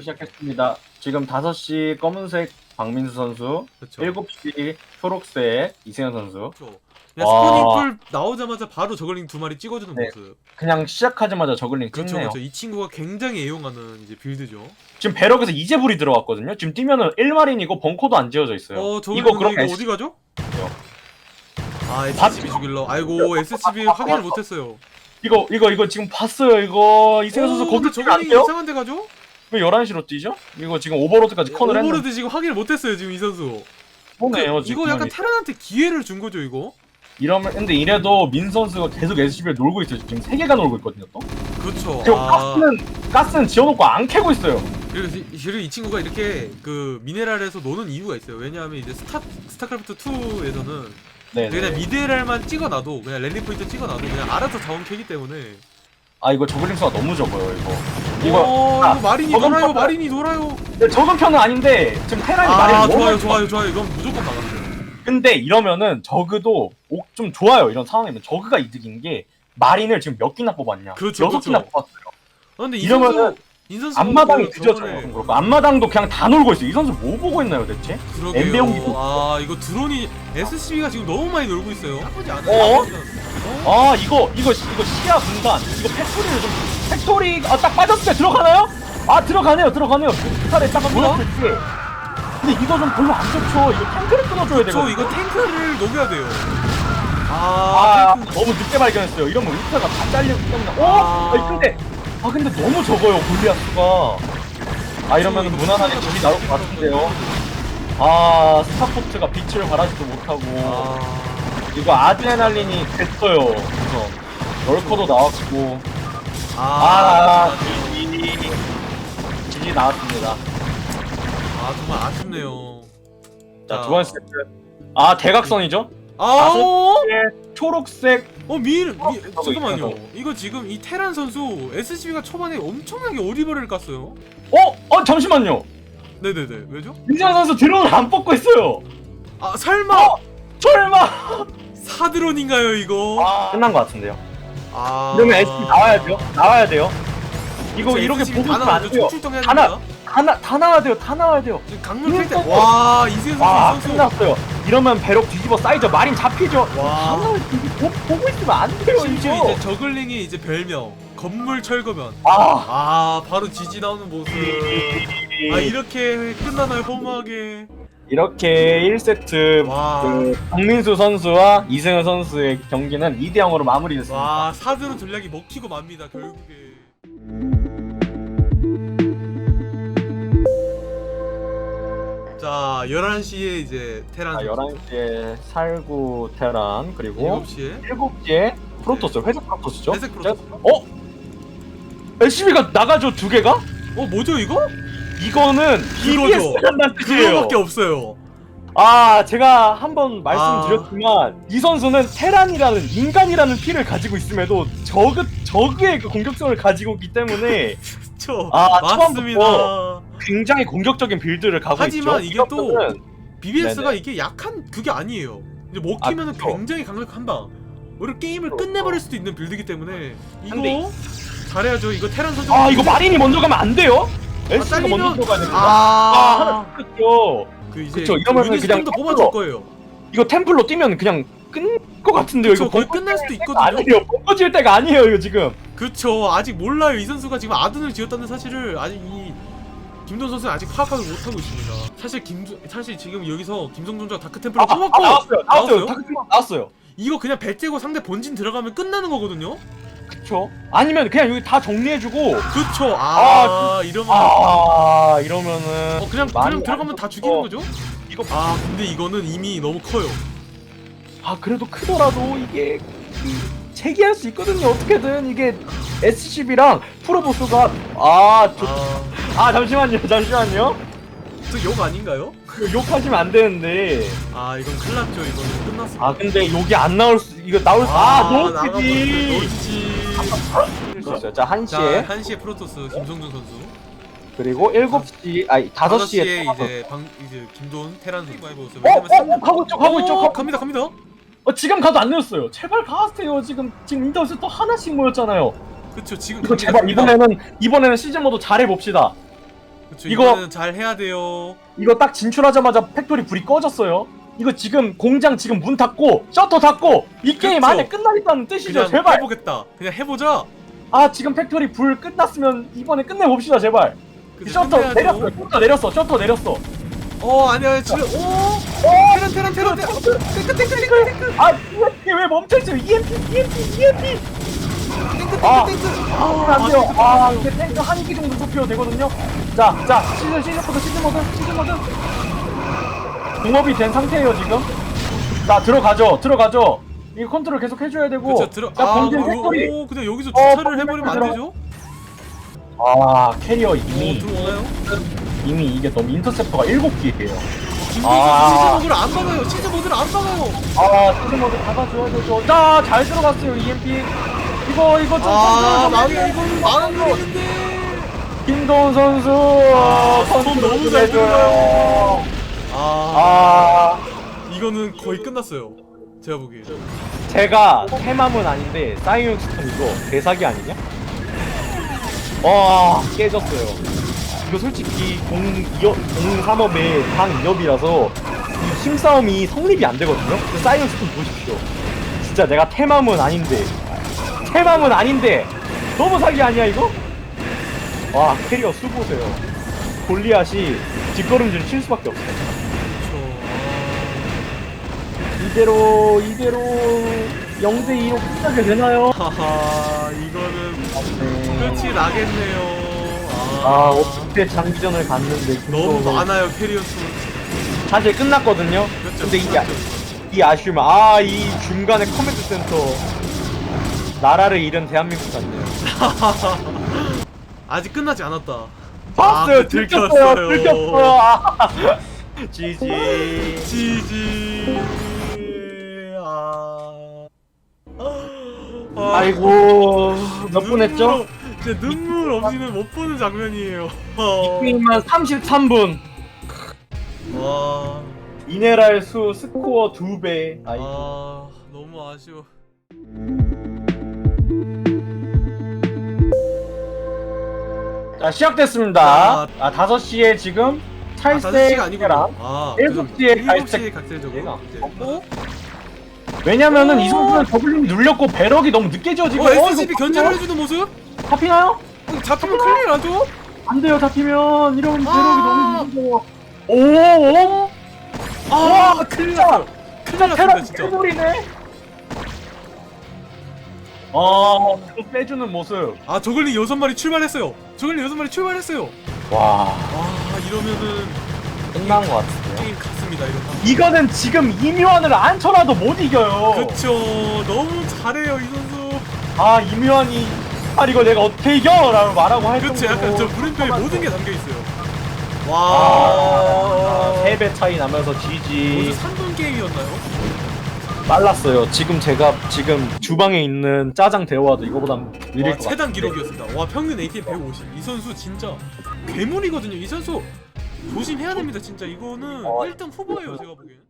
시작했습니다. 지금 5시 검은색 박민수 선수, 그렇죠. 7시 초록색 이승현 선수. 그렇죠. 그냥 와. 스포닝풀 나오자마자 바로 저글링 두 마리 찍어주는 네. 모습. 그냥 시작하자마자 저글링 그렇죠, 끊네요. 그렇죠. 이 친구가 굉장히 애용하는 이제 빌드죠. 지금 배럭에서 이제 불이 들어왔거든요. 지금 뛰면은 1마린이고 벙커도 안 지어져 있어요. 어, 저글 이거 이거, 그럼 이거 어디 가죠? 요. 아, SCB 죽일러. 아이고, SCB 확인을 못했어요. 이거 이거 이거 지금 봤어요. 이거 이승현 선수 오, 거기 근데 안 돼요? 이상한 데 가죠? 왜 11시로 뛰죠? 이거 지금 오버로드까지 컨을 했는데 오버로드 지금 확인을 못했어요, 지금 이 선수. 보네요. 그, 지금 이거 약간 테란한테 기회를 준 거죠, 이거? 이러면 근데 이래도 민 선수가 계속 SCB를 놀고 있어요. 지금 세 개가 놀고 있거든요. 또. 그렇죠. 지금 아, 가스는 가스는 지어놓고 안 캐고 있어요. 그리고, 이- 그리고 이 친구가 이렇게 그 미네랄에서 노는 이유가 있어요. 왜냐하면 이제 스타 스타크래프트 2에서는 네. 그냥 미네랄만 찍어놔도 그냥 랠리 포인트 찍어놔도 그냥 알아서 자원 캐기 때문에 아 이거 저글링 수가 너무 적어요. 이거. 이거 이거 아, 이거 마린이 저건 놀아요 또- 마린이 놀아요 적은 편은 아닌데 지금 테란이 아 말이 너무 좋아요 좋아요 좋아요 이건 무조건 나갔어요 근데 이러면은 저그도 오- 좀 좋아요. 이런 상황이면 저그가 이득인 게 마린을 지금 몇 기나 뽑았냐? 그렇죠, 여섯 그렇죠. 기나 뽑았어요. 아, 근데 이 이러면은 선수 이 선수 앞마당이 그 늦어져요. 저번에- 좀 그렇고 앞마당도 그냥 다 놀고 있어요. 이 선수 뭐 보고 있나요, 대체? 엠베용기도 아 이거 드론이 SCB가 지금 너무 많이 놀고 있어요 나쁘지 않아요 어? 아 이거 이거 이거 시야 분단. 이거 팩토리를 좀 팩토리 아딱 빠졌을 때 들어가나요? 아 들어가네요 들어가네요. 스타를 딱 뭐야? 보였을 때 근데 이거 좀 별로 안 좋죠. 이거 탱크를 끊어줘야 저 되거든요. 이거 탱크를 녹여야 돼요. 아, 아, 탱크. 너무 늦게 발견했어요. 이러면 울타가 다 잘리기 때문에. 어? 아. 아 근데 아 근데 너무 적어요 골리아스가. 아 이러면 무난하게 집이 나올 것 같은데요. 아 스타포트가 빛을 발하지도 못하고. 아, 이거 아드레날린이 됐어요 우선 럴커도 나왔고 아, 아, 지지 지지 나왔습니다. 아 정말 아쉽네요 자, 두 번째 세트. 아, 대각선이죠? 아, 어? 예, 초록색. 어, 미, 미 하고 잠깐만요. 있어서. 이거 지금 이 테란 선수 SCB가 초반에 엄청나게 오리버를 깠어요. 어, 어, 잠시만요. 네네네. 왜죠? 민정 선수 드론을 안 뽑고 있어요. 아 설마 어? 설마. 사드론인가요 이거? 아, 끝난 것 같은데요. 아. 그러면 SP 나와야 돼요. 나와야 돼요. 이거 이렇게 보고 다 있으면 안. 돼요. 출동해야 다 나- 됩니다. 다, 나, 다 나와야 돼요. 다 나와야 돼요. 지금 강물 캘 때. 음, 와 이세선 와, 선수. 끝났어요. 이러면 배럭 뒤집어 쌓이죠. 마린 잡히죠. 와. 보, 보고 있으면 안 돼요, 심지어 이거. 이제 저글링이 이제 별명 건물 철거면. 아. 아 바로 지지 나오는 모습. 아 이렇게 끝나나요 허무하게. 이렇게 1세트 와. 그 박민수 선수와 이승현 선수의 경기는 2대 0으로 마무리됐습니다. 와 사드론 전략이 먹히고 맙니다 결국에. 자 11시에 이제 테란 자, 11시에 살구 테란 그리고 7시에 7시에 프로토스 회색 프로토스죠? 회색 프로토스. 어? LCB가 나가죠 두 개가? 어 뭐죠 이거? 이거는. BBS 한다는 뜻이에요. 그거밖에 없어요 아 제가 한번 말씀드렸지만 아. 이 선수는 테란이라는 인간이라는 피를 가지고 있음에도 저그 저그의 그 공격성을 가지고 있기 때문에 그쵸 아, 맞습니다 처음부터 굉장히 공격적인 빌드를 가고 하지만 있죠. 이게 또 이것들은 BBS가. 이게 약한 그게 아니에요 이제 먹히면 아, 은 그쵸. 굉장히 강력한 방 오히려 게임을 그쵸. 끝내버릴 수도 있는 빌드이기 때문에 이거 근데 잘해야죠 이거 테란 선수 아 이거 마린이 먼저 가면 안 돼요? LC가 잘리면- 먼저 들어가야 됩니다. 아, 아. 그 이제 그쵸, 이러면은 유닛 그냥 좀더 뽑아줄 거예요 이거 템플로 뛰면 그냥 끝것 같은데요. 그쵸, 이거 거의 벙커 끝날 수도 있거든요. 아니에요. 벙커질 때가 아니에요. 이거 지금. 그쵸 아직 몰라요 이 선수가 지금 아둔을 지었다는 사실을 아직 이 김동 선수는 아직 파악을 못하고 있습니다 사실 김 사실 지금 여기서 김성준자 다크 템플러 아, 뽑았고 아, 나왔어요. 나왔어요. 나왔어요? 다크팀 나왔어요. 이거 그냥 배 째고 상대 본진 들어가면 끝나는 거거든요 그쵸? 아니면 그냥 여기 다 정리해주고 그쵸 아, 아, 이러면 아 이러면은 어 그냥 많이 그냥 들어가면 안 다 죽이는 어. 거죠? 이거 아 근데 이거는 이미 너무 커요. 아 그래도 크더라도 이게 그 제기할 수 있거든요. 어떻게든 이게 SCB랑 프로보스가 아, 저, 아저욕 아 잠시만요. 잠시만요. 아닌가요? 이거 욕하시면 안 되는데. 아 이건 큰일 났죠. 이거는 끝났어. 아 근데 욕이 안 나올 수 이거 나올 수 아, 노트지. 노지지. 그렇죠. 자자 1시에 1시에 프로토스 김성준 선수. 그리고 7시 아니 5시에 5시에 이제 방 이제 김돈 테란 선수 많이 보였어요. 어, 어, 어, 가고 있죠, 가고 있죠. 어, 가고 갑니다, 갑니다. 어, 지금 가도 안 늦었어요. 제발 가세요. 지금 지금 인터넷 또 하나씩 모였잖아요. 그쵸 지금 이거 갑니다, 제발 갑니다. 이번에는 이번에는 시즌 모드 잘해 봅시다. 그쵸, 이거- 이거는 잘 해야 돼요. 이거 딱 진출하자마자 팩토리 불이 꺼졌어요. 이거 지금 공장 지금 문 닫고 셔터 닫고 이 게임 그쵸. 안에 끝나겠다는 뜻이죠. 그냥 제발. 해보겠다. 그냥 해보자. 아 지금 팩토리 불 끝났으면 이번에 끝내 봅시다 제발. 그쵸, 셔터. 내렸어. 셔터 내렸어. 셔터 내렸어. 어 아니야 지금 오 어! 테란 테란 테란 테란 탱크 탱크 탱크 탱크 아 EMP 왜 멈춰있어요? EMP EMP EMP. 아. 탱크 탱크 아, 안 돼요. 아, 이게 탱크 한기 정도 소피어 되거든요. 자, 자, 시즌, 시즌 모드, 시즌 모드, 시즌 모드. 공업이 된 상태예요, 지금. 자, 들어가죠, 들어가죠. 이 컨트롤 계속 해줘야 되고. 그쵸 들어 자, 아 오, 팩토리. 오 근데 여기서 어, 주차를 해버리면 안 되죠? 아, 캐리어 오 이미, 들어오나요? 이미 이게 너무 인터셉터가 7기예요. 김민수 아. 시즌 모드를 안 시즌 모드를 안 막아요 아, 시즌 모드 받아줘야 되죠. 자, 잘 들어갔어요, EMP. 이거, 이거 좀. 아 컨트롤 좀 망해 해줘요. 이거는 망하겠는데 김도훈 선수. 아, 손 컨트롤 너무 좀 잘 해줘요. 아 아. 이거는 거의 끝났어요 제가 보기에 제가 테마문 아닌데 사이언 스톤 이거 대사기 아니냐? 와 깨졌어요. 이거 솔직히 03업의 방 2업이라서 이 힘싸움이 성립이 안 되거든요? 그 사이언 스톤 보십시오. 진짜 내가 테마문 아닌데 테마문 아닌데 너무 사기 아니야 이거? 와 캐리어 수보세요. 골리앗이 뒷걸음질 칠 수밖에 없어요. 이대로 이대로 0대 2로 끝나게 되나요? 아, 하하 이거는 네. 끝이 나겠네요 아, 어떻게 장기전을 갔는데 너무 김도훈 많아요 캐리어 수 사실 끝났거든요. 그렇죠, 근데 이, 그렇죠. 이 아쉬움, 아, 이 중간에 커맨드 센터 나라를 잃은 대한민국 같네요. 아직 끝나지 않았다 봤어요, 아, 들켰어요, 들켰어요. 들켰어요. 아. 지지. 지지 아... 아... 아이고, 몇 분 했죠? 진짜 눈물 없이는 못 보는 장면이에요 어. 게임만 33분. 와... 미네랄 수 스코어 2배. 아이고. 아... 너무 아쉬워 자, 시작됐습니다. 자. 아, 5시에 지금 아, 찰색 5시가 아니고 랑 아, 일곱 시에 갈색 시에 각색적으로 얘가. 없고. 왜냐면은 이 오. 선수는 저글링 눌렸고 배럭이 너무 늦게 지어지고 어 SCB 견제를 해주는 모습? 잡히나요? 어, 잡히면 큰일 나죠? 안 돼요 잡히면 이러면 배럭이 아. 너무 늦어요 오아 와, 큰일. 났어 큰일 났습니다 테란 진짜 개돌이네 아 이거 빼주는 모습 아 저글링 여섯 마리 출발했어요 저글링 여섯 마리 출발했어요 와 아 이러면은 끝난 것 같은 갔습니다 이러면 이거는 지금 이묘한을 안 쳐놔도 못 이겨요. 그쵸 너무 잘해요 이 선수. 아 이묘한이 아 이거 내가 어떻게 이겨? 라고 말하고 할 그쵸 정도로. 약간 저 물음표에 모든 게 담겨있어요. 아, 와 3배 차이 나면서 어제 GG 3분 게임이었나요? 빨랐어요. 지금 제가 지금 주방에 있는 짜장 대화도 이거보단 느릴 와것 같아요. 최단 기록이었습니다. 와 평균 ATM 150 이 선수 진짜 괴물이거든요. 이 선수 조심해야 됩니다 진짜 이거는 어. 1등 후보예요 제가 보기엔